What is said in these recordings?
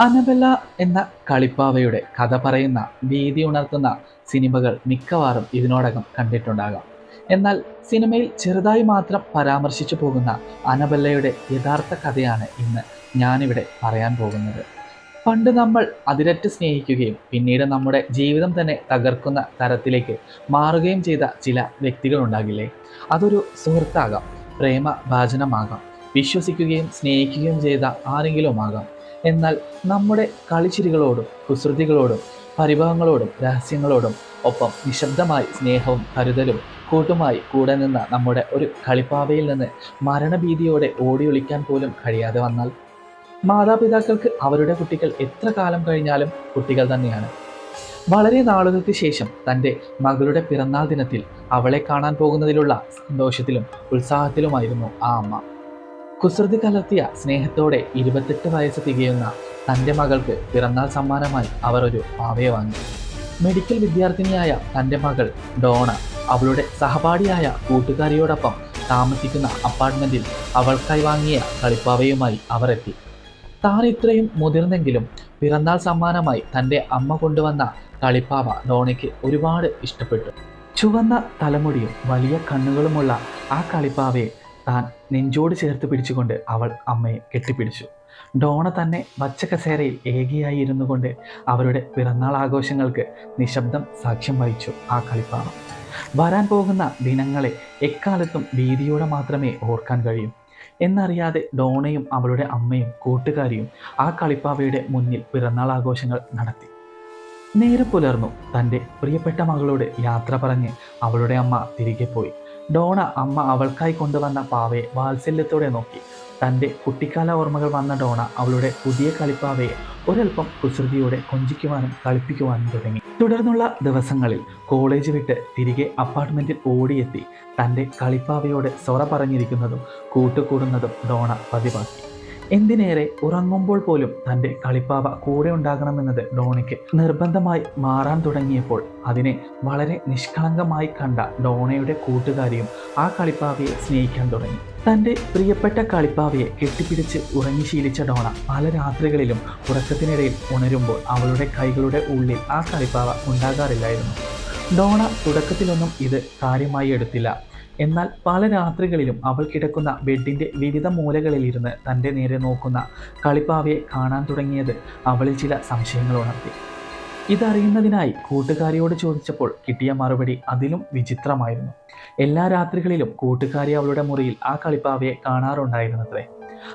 Annabella എന്ന കളിപ്പാവയുടെ കഥ പറയുന്ന ഭീതി ഉണർത്തുന്ന സിനിമകൾ മിക്കവാറും ഇതിനോടകം കണ്ടിട്ടുണ്ടാകാം. എന്നാൽ സിനിമയിൽ ചെറുതായി മാത്രം പരാമർശിച്ചു പോകുന്ന അനബെല്ലയുടെ യഥാർത്ഥ കഥയാണ് ഇന്ന് ഞാനിവിടെ പറയാൻ പോകുന്നത്. പണ്ട് നമ്മൾ അതിരറ്റ് സ്നേഹിക്കുകയും പിന്നീട് നമ്മുടെ ജീവിതം തന്നെ തകർക്കുന്ന തരത്തിലേക്ക് മാറുകയും ചെയ്ത ചില വ്യക്തികളുണ്ടാകില്ലേ? അതൊരു സുഹൃത്താകാം പ്രേമ വിശ്വസിക്കുകയും സ്നേഹിക്കുകയും ചെയ്ത ആരെങ്കിലുമാകാം. എന്നാൽ നമ്മുടെ കളിച്ചിരികളോടും കുസൃതികളോടും പരിഭവങ്ങളോടും രഹസ്യങ്ങളോടും ഒപ്പം നിശബ്ദമായി സ്നേഹവും കരുതലും കൂട്ടുമായി കൂടെ നിന്ന നമ്മുടെ ഒരു കളിപ്പാവയിൽ നിന്ന് മരണഭീതിയോടെ ഓടിയൊളിക്കാൻ പോലും കഴിയാതെ വന്നാൽ മാതാപിതാക്കൾക്ക് അവരുടെ കുട്ടികൾ എത്ര കാലം കഴിഞ്ഞാലും കുട്ടികൾ തന്നെയാണ്. വളരെ നാളുകൾക്ക് ശേഷം തന്റെ മകളുടെ പിറന്നാൾ ദിനത്തിൽ അവളെ കാണാൻ പോകുന്നതിലുള്ള സന്തോഷത്തിലും ഉത്സാഹത്തിലുമായിരുന്നു ആ അമ്മ. കുസൃതി കലർത്തിയ സ്നേഹത്തോടെ ഇരുപത്തെട്ട് വയസ്സ് തികയുന്ന തന്റെ മകൾക്ക് പിറന്നാൾ സമ്മാനമായി അവർ ഒരു പാവയെ വാങ്ങി. മെഡിക്കൽ വിദ്യാർത്ഥിനിയായ തന്റെ മകൾ ഡോണ അവളുടെ സഹപാഠിയായ കൂട്ടുകാരിയോടൊപ്പം താമസിക്കുന്ന അപ്പാർട്ട്മെന്റിൽ അവൾക്കായി വാങ്ങിയ കളിപ്പാവയുമായി അവർ എത്തി. താൻ ഇത്രയും മുതിർന്നെങ്കിലും പിറന്നാൾ സമ്മാനമായി തന്റെ അമ്മ കൊണ്ടുവന്ന കളിപ്പാവ ഡോണയ്ക്ക് ഒരുപാട് ഇഷ്ടപ്പെട്ടു. ചുവന്ന തലമുടിയും വലിയ കണ്ണുകളുമുള്ള ആ കളിപ്പാവയെ താൻ നെഞ്ചോട് ചേർത്ത് പിടിച്ചുകൊണ്ട് അവൾ അമ്മയെ കെട്ടിപ്പിടിച്ചു. ഡോണ തന്നെ വച്ച കസേരയിൽ ഏകിയായി ഇരുന്നു കൊണ്ട് അവരുടെ പിറന്നാൾ ആഘോഷങ്ങൾക്ക് നിശബ്ദം സാക്ഷ്യം വഹിച്ചു ആ കളിപ്പാണം. വരാൻ പോകുന്ന ദിനങ്ങളെ എക്കാലത്തും ഭീതിയോടെ മാത്രമേ ഓർക്കാൻ കഴിയൂ. എന്നറിയാതെ ഡോണയും അവളുടെ അമ്മയും കൂട്ടുകാരിയും ആ കളിപ്പാവയുടെ മുന്നിൽ പിറന്നാൾ ആഘോഷങ്ങൾ നടത്തി. നേരെ പുലർന്നു തന്റെ പ്രിയപ്പെട്ട മകളോട് യാത്ര പറഞ്ഞ് അവളുടെ അമ്മ തിരികെ പോയി. ഡോണ അമ്മ അവൾക്കായി കൊണ്ടുവന്ന പാവയെ വാത്സല്യത്തോടെ നോക്കി. തന്റെ കുട്ടിക്കാല ഓർമ്മകൾ വന്ന ഡോണ അവളുടെ പുതിയ കളിപ്പാവയെ ഒരൽപ്പം കുസൃതിയോടെ കൊഞ്ചിക്കുവാനും കളിപ്പിക്കുവാനും തുടങ്ങി. തുടർന്നുള്ള ദിവസങ്ങളിൽ കോളേജ് വിട്ട് തിരികെ അപ്പാർട്ട്മെന്റിൽ ഓടിയെത്തി തന്റെ കളിപ്പാവയോട് സൊറ പറഞ്ഞിരിക്കുന്നതും കൂട്ടുകൂടുന്നതും ഡോണ പതിവാക്കി. എന്തിനേറെ ഉറങ്ങുമ്പോൾ പോലും തന്റെ കളിപ്പാവ കൂടെ ഉണ്ടാകണമെന്നത് ഡോണയ്ക്ക് നിർബന്ധമായി മാറാൻ തുടങ്ങിയപ്പോൾ അതിനെ വളരെ നിഷ്കളങ്കമായി കണ്ട ഡോണയുടെ കൂട്ടുകാരിയും ആ കളിപ്പാവയെ സ്നേഹിക്കാൻ തുടങ്ങി. തന്റെ പ്രിയപ്പെട്ട കളിപ്പാവയെ കെട്ടിപ്പിടിച്ച് ഉറങ്ങി ശീലിച്ച ഡോണ പല രാത്രികളിലും ഉറക്കത്തിനിടയിൽ ഉണരുമ്പോൾ അവളുടെ കൈകളുടെ ഉള്ളിൽ ആ കളിപ്പാവ ഉണ്ടാകാറില്ലായിരുന്നു. ഡോണ തുടക്കത്തിലൊന്നും ഇത് കാര്യമായി എടുത്തില്ല. എന്നാൽ പല രാത്രികളിലും അവൾ കിടക്കുന്ന ബെഡിന്റെ വിവിധ മൂലകളിലിരുന്ന് തന്റെ നേരെ നോക്കുന്ന കളിപ്പാവയെ കാണാൻ തുടങ്ങിയത് അവളിൽ ചില സംശയങ്ങൾ ഉണർത്തി. ഇതറിയുന്നതിനായി കൂട്ടുകാരിയോട് ചോദിച്ചപ്പോൾ കിട്ടിയ മറുപടി അതിലും വിചിത്രമായിരുന്നു. എല്ലാ രാത്രികളിലും കൂട്ടുകാരി അവളുടെ മുറിയിൽ ആ കളിപ്പാവയെ കാണാറുണ്ടായിരുന്നത്രേ.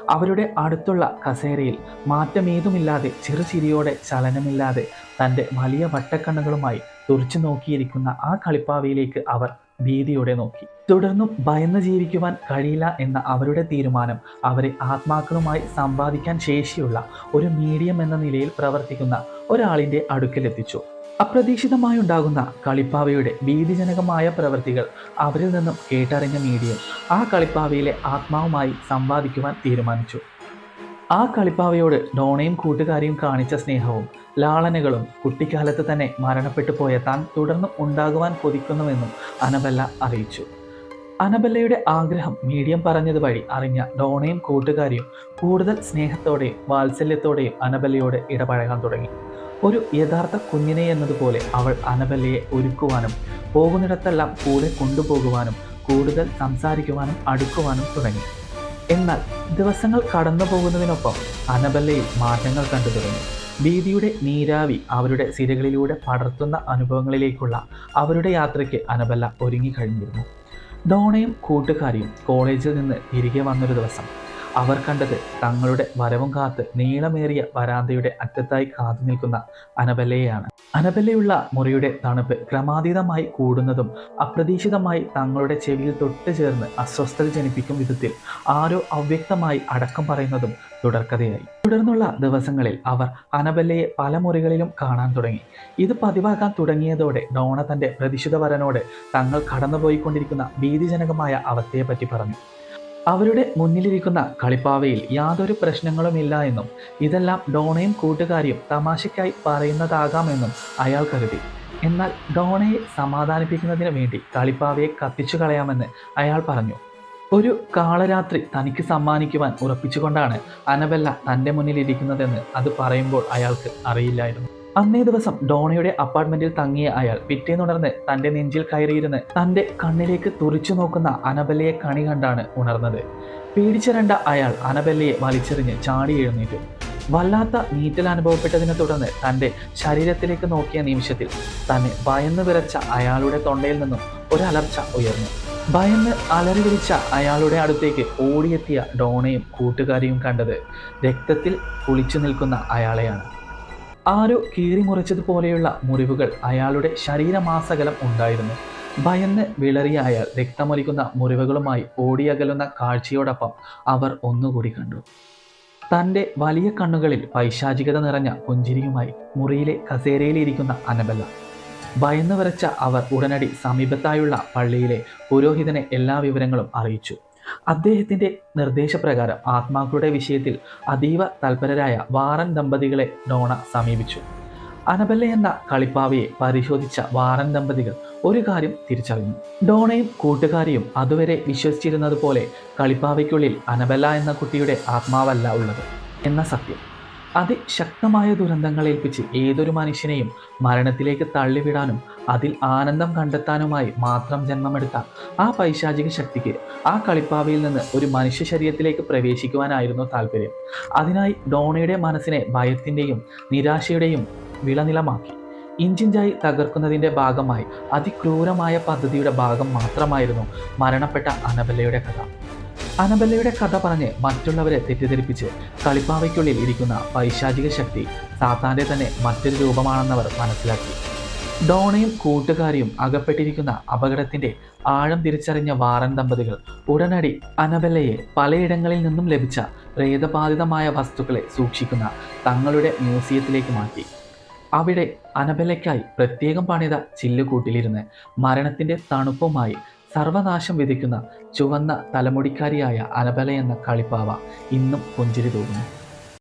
അവരുടെ അടുത്തുള്ള കസേരയിൽ മാറ്റമേതുമില്ലാതെ ചെറുചിരിയോടെ ചലനമില്ലാതെ തന്റെ വലിയ വട്ടക്കണ്ണുകളുമായി തുറച്ചു നോക്കിയിരിക്കുന്ന ആ കളിപ്പാവയിലേക്ക് അവർ ഭീതിയോടെ നോക്കി. തുടർന്നും ഭയന്ന് ജീവിക്കുവാൻ കഴിയില്ല എന്ന അവരുടെ തീരുമാനം അവരെ ആത്മാക്കളുമായി സമ്പാദിക്കാൻ ശേഷിയുള്ള ഒരു മീഡിയം എന്ന നിലയിൽ പ്രവർത്തിക്കുന്ന ഒരാളിന്റെ അടുക്കലെത്തിച്ചു. അപ്രതീക്ഷിതമായി ഉണ്ടാകുന്ന കളിപ്പാവയുടെ ഭീതിജനകമായ പ്രവൃത്തികൾ അവരിൽ നിന്നും കേട്ടറിഞ്ഞ മീഡിയം ആ കളിപ്പാവയിലെ ആത്മാവുമായി സമ്പാദിക്കുവാൻ തീരുമാനിച്ചു. ആ കളിപ്പാവയോട് ഡോണയും കൂട്ടുകാരിയും കാണിച്ച സ്നേഹവും ലാളനകളും കുട്ടിക്കാലത്ത് തന്നെ മരണപ്പെട്ടു പോയ താൻ തുടർന്നും ഉണ്ടാകുവാൻ കൊതിക്കുന്നുവെന്നും അനബല്ല അറിയിച്ചു. അനബല്ലയുടെ ആഗ്രഹം മീഡിയം പറഞ്ഞത് വഴി അറിഞ്ഞ ഡോണയും കൂട്ടുകാരിയും കൂടുതൽ സ്നേഹത്തോടെയും വാത്സല്യത്തോടെയും അനബല്ലയോട് ഇടപഴകാൻ തുടങ്ങി. ഒരു യഥാർത്ഥ കുഞ്ഞിനെ എന്നതുപോലെ അവൾ അനബല്ലയെ ഒരുക്കുവാനും പോകുന്നിടത്തെല്ലാം കൂടെ കൊണ്ടുപോകുവാനും കൂടുതൽ സംസാരിക്കുവാനും അടുക്കുവാനും തുടങ്ങി. എന്നാൽ ദിവസങ്ങൾ കടന്നു പോകുന്നതിനൊപ്പം അനബല്ലയിൽ മാറ്റങ്ങൾ കണ്ടു തുടങ്ങി ഭീതിയുടെ നീരാവി അവരുടെ സിരകളിലൂടെ പടർത്തുന്ന അനുഭവങ്ങളിലേക്കുള്ള അവരുടെ യാത്രയ്ക്ക് അനബല്ല ഒരുങ്ങിക്കഴിഞ്ഞിരുന്നു ഡോണയും കൂട്ടുകാരിയും കോളേജിൽ നിന്ന് തിരികെ വന്നൊരു ദിവസം അവർ കണ്ടത് തങ്ങളുടെ വരവും കാത്ത് നീളമേറിയ വരാന്തയുടെ അറ്റത്തായി കാത്തു നിൽക്കുന്ന അനബല്ലയെയാണ് അനബല്ലയുള്ള മുറിയുടെ തണുപ്പ് ക്രമാതീതമായി കൂടുന്നതും അപ്രതീക്ഷിതമായി തങ്ങളുടെ ചെവിയിൽ തൊട്ട് ചേർന്ന് അസ്വസ്ഥത ജനിപ്പിക്കും വിധത്തിൽ ആരോ അവ്യക്തമായി അടക്കം പറയുന്നതും തുടർക്കഥയായി. തുടർന്നുള്ള ദിവസങ്ങളിൽ അവർ അനബല്ലയെ പല മുറികളിലും കാണാൻ തുടങ്ങി. ഇത് പതിവാക്കാൻ തുടങ്ങിയതോടെ ഡോണ തന്റെ പ്രതിശുദ്ധ വരനോട് തങ്ങൾ കടന്നുപോയിക്കൊണ്ടിരിക്കുന്ന ഭീതിജനകമായ അവസ്ഥയെപ്പറ്റി പറഞ്ഞു. അവരുടെ മുന്നിലിരിക്കുന്ന കളിപ്പാവയിൽ യാതൊരു പ്രശ്നങ്ങളുമില്ല എന്നും ഇതെല്ലാം ഡോണയും കൂട്ടുകാരിയും തമാശയ്ക്കായി പറയുന്നതാകാമെന്നും അയാൾ കരുതി. എന്നാൽ ഡോണയെ സമാധാനിപ്പിക്കുന്നതിന് വേണ്ടി കളിപ്പാവയെ കത്തിച്ചു കളയാമെന്ന് അയാൾ പറഞ്ഞു. ഒരു കാളരാത്രി തനിക്ക് സമ്മാനിക്കുവാൻ ഉറപ്പിച്ചുകൊണ്ടാണ് അനബെല്ല തന്റെ മുന്നിലിരിക്കുന്നതെന്ന് അത് പറയുമ്പോൾ അയാൾക്ക് അറിയില്ലായിരുന്നു. അന്നേ ദിവസം ഡോണയുടെ അപ്പാർട്ട്മെന്റിൽ തങ്ങിയ അയാൾ പിറ്റേന്നുണർന്ന് തന്റെ നെഞ്ചിൽ കയറിയിരുന്ന് തന്റെ കണ്ണിലേക്ക് തുറിച്ചു നോക്കുന്ന അനബല്ലയെ കണി കണ്ടാണ് ഉണർന്നത്. പേടിച്ചിരണ്ട അയാൾ അനബല്ലയെ വലിച്ചെറിഞ്ഞ് ചാടി എഴുന്നേറ്റു. വല്ലാത്ത നീറ്റൽ അനുഭവപ്പെട്ടതിനെ തുടർന്ന് തന്റെ ശരീരത്തിലേക്ക് നോക്കിയ നിമിഷത്തിൽ തന്നെ ഭയന്ന് വിറച്ച അയാളുടെ തൊണ്ടയിൽ നിന്നും ഒരലർച്ച ഉയർന്നു. ഭയന്ന് അലറി വിളിച്ച അയാളുടെ അടുത്തേക്ക് ഓടിയെത്തിയ ഡോണയും കൂട്ടുകാരിയും കണ്ടത് രക്തത്തിൽ കുളിച്ചു നിൽക്കുന്ന അയാളെയാണ്. ആരോ കീറി മുറിച്ചതുപോലെയുള്ള മുറിവുകൾ അയാളുടെ ശരീരമാസകലം ഉണ്ടായിരുന്നു. ഭയന്ന് വിളറിയ അയാൾ രക്തമൊലിക്കുന്ന മുറിവുകളുമായി ഓടിയകലുന്ന കാഴ്ചയോടൊപ്പം അവർ ഒന്നുകൂടി കണ്ടു. തന്റെ വലിയ കണ്ണുകളിൽ പൈശാചികത നിറഞ്ഞ പുഞ്ചിരിയുമായി മുറിയിലെ കസേരയിലിരിക്കുന്ന അനബല്ല ഭയന്ന് വരച്ച അവർ ഉടനടി സമീപത്തായുള്ള പള്ളിയിലെ പുരോഹിതനെ എല്ലാ വിവരങ്ങളും അറിയിച്ചു. അദ്ദേഹത്തിന്റെ നിർദ്ദേശപ്രകാരം ആത്മാക്കളുടെ വിഷയത്തിൽ അതീവ തൽപരരായ വാറൻ ദമ്പതികളെ ഡോണ സമീപിച്ചു. അനബല്ല എന്ന കളിപ്പാവയെ പരിശോധിച്ച വാറൻ ദമ്പതികൾ ഒരു കാര്യം തിരിച്ചറിഞ്ഞു. ഡോണയും കൂട്ടുകാരിയും അതുവരെ വിശ്വസിച്ചിരുന്നത് പോലെ കളിപ്പാവയ്ക്കുള്ളിൽ അനബല്ല എന്ന കുട്ടിയുടെ ആത്മാവല്ല ഉള്ളത് എന്ന സത്യം. അതിശക്തമായ ദുരന്തങ്ങളേൽപ്പിച്ച് ഏതൊരു മനുഷ്യനെയും മരണത്തിലേക്ക് തള്ളിവിടാനും അതിൽ ആനന്ദം കണ്ടെത്താനുമായി മാത്രം ജന്മമെടുത്ത ആ പൈശാചിക ശക്തിക്ക് ആ കളിപ്പാവയിൽ നിന്ന് ഒരു മനുഷ്യ ശരീരത്തിലേക്ക് പ്രവേശിക്കുവാനായിരുന്നു താല്പര്യം. അതിനായി ഡോണയുടെ മനസ്സിനെ ഭയത്തിന്റെയും നിരാശയുടെയും വിളനിലമാക്കി. ഇഞ്ചിഞ്ചായി തകർക്കുന്നതിന്റെ ഭാഗമായി അതിക്രൂരമായ പദ്ധതിയുടെ ഭാഗം മാത്രമായിരുന്നു മരണപ്പെട്ട അനബല്ലയുടെ കഥ. അനബല്ലയുടെ കഥ പറഞ്ഞ് മറ്റുള്ളവരെ തെറ്റിദ്ധരിപ്പിച്ച് കളിപ്പാവയ്ക്കുള്ളിൽ ഇരിക്കുന്ന പൈശാചിക ശക്തി സാത്താന്റെ തന്നെ മറ്റൊരു രൂപമാണെന്നവർ മനസ്സിലാക്കി. ഡോണയും കൂട്ടുകാരിയും അകപ്പെട്ടിരിക്കുന്ന അപകടത്തിന്റെ ആഴം തിരിച്ചറിഞ്ഞ വാറൻ ദമ്പതികൾ ഉടനടി അനബലയെ പലയിടങ്ങളിൽ നിന്നും ലഭിച്ച പ്രേതബാധിതമായ വസ്തുക്കളെ സൂക്ഷിക്കുന്ന തങ്ങളുടെ മ്യൂസിയത്തിലേക്ക് മാറ്റി. അവിടെ അനബലയ്ക്കായി പ്രത്യേകം പണിത ചില്ലുകൂട്ടിലിരുന്ന് മരണത്തിന്റെ തണുപ്പുമായി സർവനാശം വിധിക്കുന്ന ചുവന്ന തലമുടിക്കാരിയായ അനബല എന്ന കളിപ്പാവ ഇന്നും പുഞ്ചിരി തൂകുന്നു.